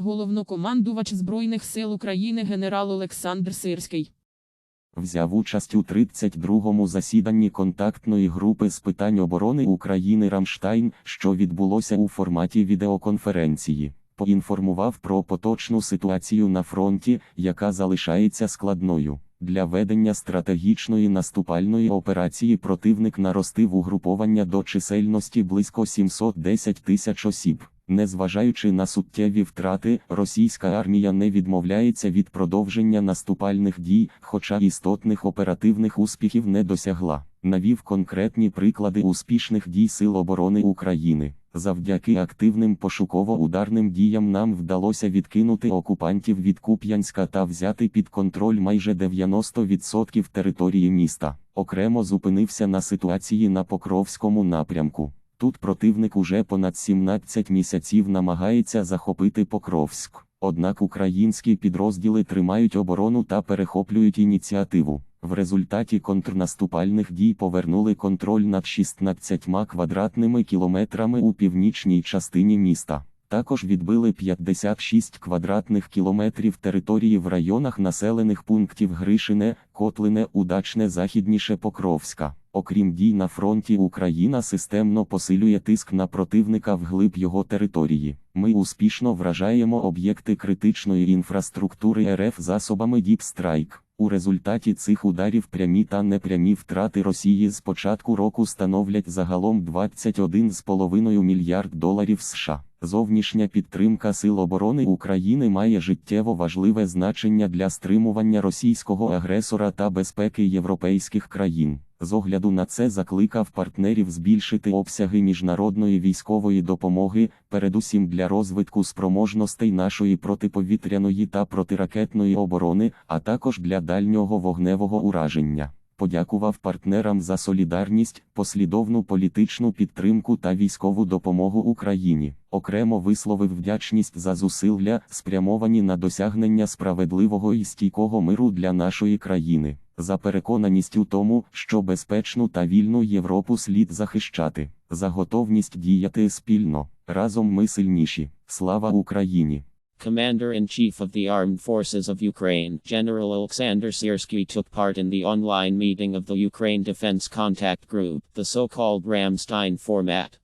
Головнокомандувач Збройних сил України генерал Олександр Сирський. Взяв участь у 32-му засіданні контактної групи з питань оборони України Рамштайн, що відбулося у форматі відеоконференції. Поінформував про поточну ситуацію на фронті, яка залишається складною. Для ведення стратегічної наступальної операції противник наростив угруповання до чисельності близько 710 тисяч осіб. Незважаючи на суттєві втрати, російська армія не відмовляється від продовження наступальних дій, хоча істотних оперативних успіхів не досягла. Навів конкретні приклади успішних дій Сил оборони України. Завдяки активним пошуково-ударним діям нам вдалося відкинути окупантів від Куп'янська та взяти під контроль майже 90% території міста. Окремо зупинився на ситуації на Покровському напрямку. Тут противник уже понад 17 місяців намагається захопити Покровськ. Однак українські підрозділи тримають оборону та перехоплюють ініціативу. В результаті контрнаступальних дій повернули контроль над 16 квадратними кілометрами у північній частині міста. Також відбили 56 квадратних кілометрів території в районах населених пунктів Гришине, Котлине, Удачне, Західніше Покровська. Окрім дій на фронті, Україна системно посилює тиск на противника вглиб його території. Ми успішно вражаємо об'єкти критичної інфраструктури РФ засобами Strike. У результаті цих ударів прямі та непрямі втрати Росії з початку року становлять загалом 21,5 мільярд доларів США. Зовнішня підтримка Сил оборони України має життєво важливе значення для стримування російського агресора та безпеки європейських країн. З огляду на це закликав партнерів збільшити обсяги міжнародної військової допомоги, передусім для розвитку спроможностей нашої протиповітряної та протиракетної оборони, а також для дальнього вогневого ураження. Подякував партнерам за солідарність, послідовну політичну підтримку та військову допомогу Україні. Окремо висловив вдячність за зусилля, спрямовані на досягнення справедливого і стійкого миру для нашої країни, за переконаність у тому, що безпечну та вільну Європу слід захищати, за готовність діяти спільно. Разом ми сильніші. Слава Україні! Commander-in-Chief of the Armed Forces of Ukraine, General Alexander Siersky took part in the online meeting of the Ukraine Defense Contact Group, the so-called Ramstein format.